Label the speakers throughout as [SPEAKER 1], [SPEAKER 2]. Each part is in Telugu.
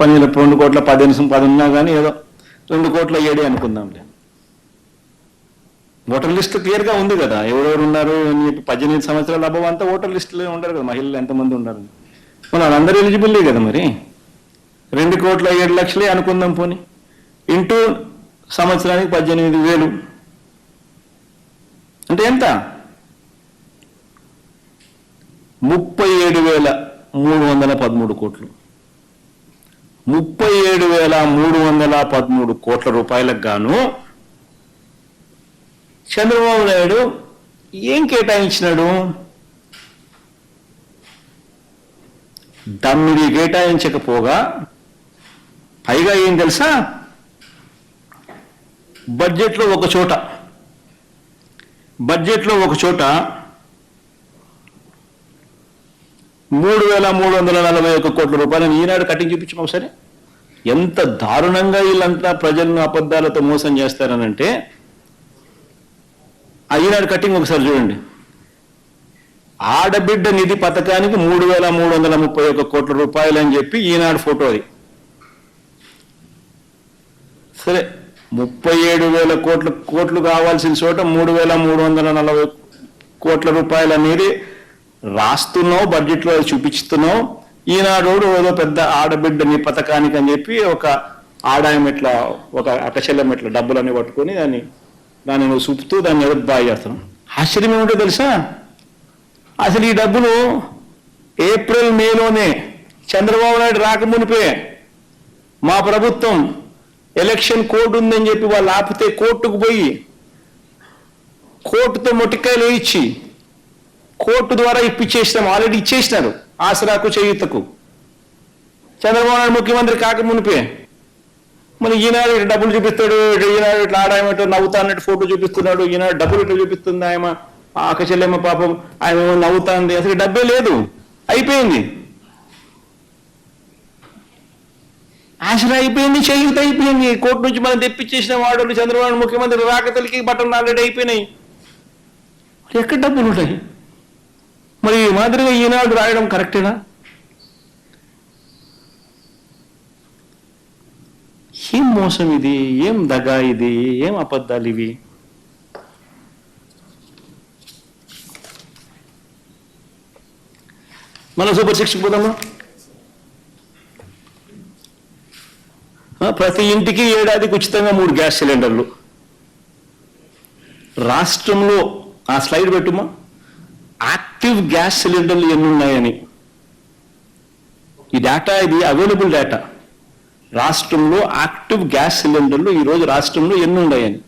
[SPEAKER 1] పని రెండు కోట్ల పదిహేను పది ఉన్నా కానీ ఏదో రెండు కోట్ల ఏడే అనుకుందాంలే. ఓటర్ లిస్ట్ క్లియర్గా ఉంది కదా. ఎవరెవరు ఉన్నారు అని చెప్పి పద్దెనిమిది సంవత్సరాల అబ్బా అంతా ఓటర్ లిస్టులో ఉండరు కదా. మహిళలు ఎంతమంది ఉన్నారు మరి వాళ్ళందరూ ఎలిజిబుల్లే కదా మరి. రెండు కోట్ల ఏడు లక్షలే అనుకుందాం పోని. ఇంటూ సంవత్సరానికి పద్దెనిమిది వేలు. అంటే ఎంత? ముప్పై ఏడు వేల మూడు వందల పదమూడు కోట్లు. ముప్పై ఏడు వేల మూడు వందల పదమూడు కోట్ల రూపాయలకు గాను చంద్రబాబు నాయుడు ఏం కేటాయించినాడు? తమ్మిది కేటాయించకపోగా పైగా ఏం తెలుసా? బడ్జెట్లో ఒక చోట బడ్జెట్లో ఒక చోట మూడు వేల మూడు వందల నలభై ఒక్క కోట్ల రూపాయలను ఈనాడు కటింగ్ చూపించాం సరే ఎంత దారుణంగా వీళ్ళంతా ప్రజలను అబద్ధాలతో మోసం చేస్తారనంటే ఆ ఈనాడు కటింగ్ ఒకసారి చూడండి. ఆడబిడ్డ నిధి పథకానికి మూడు వేల మూడు వందల ముప్పై ఒక్క కోట్ల రూపాయలు అని చెప్పి ఈనాడు ఫోటో అది. సరే ముప్పై ఏడు వేల కోట్ల కోట్లు కావాల్సిన చోట మూడు వేల మూడు వందల నలభై కోట్ల రూపాయలు అనేది రాస్తున్నావు బడ్జెట్లో అది చూపిస్తున్నావు ఈనాడు ఏదో పెద్ద ఆడబిడ్డని పథకానికి అని చెప్పి ఒక ఆదాయం ఇట్లా ఒక అకశల్యం ఇట్లా డబ్బులన్నీ పట్టుకొని దాన్ని దాన్ని నువ్వు చూపుతూ దాన్ని ఎవరు బాగా చేస్తున్నావు ఆశ్చర్యం ఏమిటో తెలుసా? అసలు ఈ డబ్బులు ఏప్రిల్ మేలోనే చంద్రబాబు నాయుడు రాకమునిపే మా ప్రభుత్వం ఎలక్షన్ కోర్టు ఉందని చెప్పి వాళ్ళు ఆపితే కోర్టుకు పోయి కోర్టుతో మొటికాయలు వేయించి కోర్టు ద్వారా ఇప్పించేసినాం ఆల్రెడీ ఇచ్చేసినారు ఆసరాకు చేయుతకు. చంద్రబాబు నాయుడు ముఖ్యమంత్రి కాకమునిపే మరి ఈనాడు డబ్బులు చూపిస్తాడు ఈనాడు ఇట్లా ఆడాయమంటూ నవ్వుతా అన్నట్టు ఫోటో చూపిస్తున్నాడు ఈనాడు డబ్బులు ఇట్లా చూపిస్తుంది ఆయన ఆక చెల్లెమ్మ పాపం ఆయన ఏమో నవ్వుతాంది. అసలు డబ్బే లేదు. అయిపోయింది. ఆసరా అయిపోయింది చేయూత అయిపోయింది. కోర్టు నుంచి మనం తెప్పించేసిన వాడు చంద్రబాబు ముఖ్యమంత్రి రాకతలకి బట్టలు ఆల్రెడీ అయిపోయినాయి. ఎక్కడ డబ్బులు ఉంటాయి? మరి ఈ మాదిరిగా ఈనాడు రాయడం కరెక్టేనా? ఏం మోసం ఇది? ఏం దగా ఇది? ఏం అబద్ధాలు ఇవి మన సూపర్ సిక్స్కి పోదామా? ప్రతి ఇంటికి ఏడాదికి ఉచితంగా మూడు గ్యాస్ సిలిండర్లు. రాష్ట్రంలో ఆ స్లైడ్ పెట్టుమా? యాక్టివ్ గ్యాస్ సిలిండర్లు ఎన్ని ఉన్నాయని ఈ డేటా ఇది అవైలబుల్ డేటా. రాష్ట్రంలో యాక్టివ్ గ్యాస్ సిలిండర్లు ఈరోజు రాష్ట్రంలో ఎన్ని ఉన్నాయని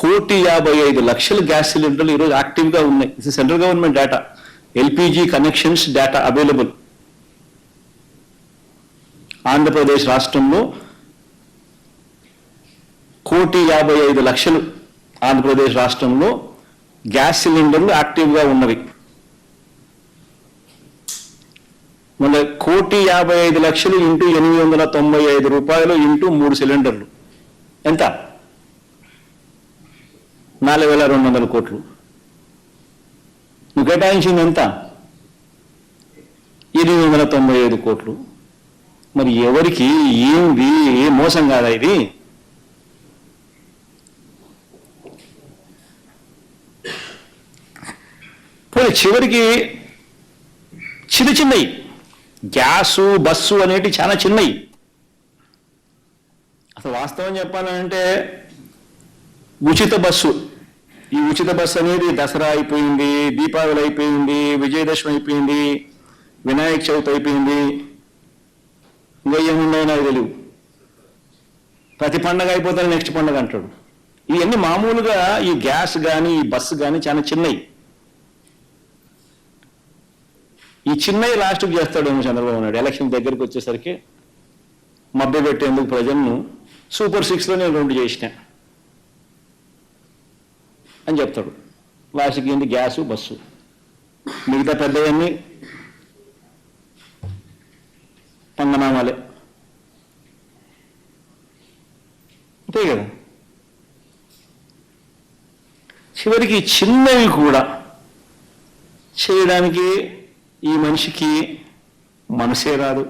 [SPEAKER 1] కోటి యాభై ఐదు లక్షల గ్యాస్ సిలిండర్లు ఈరోజు యాక్టివ్గా ఉన్నాయి. ఇది central government data LPG connections data available. Andhra Pradesh రాష్ట్రంలో కోటి యాభై ఐదు లక్షలు. ఆంధ్రప్రదేశ్ రాష్ట్రంలో గ్యాస్ సిలిండర్లు యాక్టివ్గా ఉన్నవి. మన కోటి యాభై ఐదు లక్షలు ఇంటూ ఎనిమిది వందల తొంభై ఐదు రూపాయలు ఇంటూ మూడు సిలిండర్లు. ఎంత? నాలుగు వేల రెండు వందల కోట్లు. నువ్వు కేటాయించింది ఎంత? ఎనిమిది వందల తొంభై ఐదు కోట్లు. మరి ఎవరికి? ఏంది? ఏ మోసం కాదా ఇది? పోనీ చివరికి చిన్న. చిన్నవి గ్యాసు బస్సు అనేటి చాలా చిన్నవి అసలు వాస్తవం చెప్పాలంటే ఉచిత బస్సు. ఈ ఉచిత బస్సు అనేది దసరా అయిపోయింది దీపావళి అయిపోయింది విజయదశమి అయిపోయింది వినాయక చవితి అయిపోయింది. ఇంకా ఏమున్నాయో నాకు తెలియదు ప్రతి పండగ అయిపోతాను నెక్స్ట్ పండగ అంటాడు. ఇవన్నీ మామూలుగా ఈ గ్యాస్ కానీ ఈ బస్సు కానీ చాలా చిన్నవి ఈ చిన్నవి లాస్ట్కి చేస్తాడేమో చంద్రబాబు నాయుడు. ఎలక్షన్ దగ్గరికి వచ్చేసరికి మభ్య పెట్టేందుకు ప్రజలను సూపర్ సిక్స్లో నేను రెండు చేసిన. అని చెప్తాడు. లాస్ట్కి ఏంది? Gas bus. మిగతా పెద్దవన్నీ పంగనామాలే. అంతే కదా? చివరికి చిన్నవి కూడా చేయడానికి ఈ మనిషికి మనసే రాదు.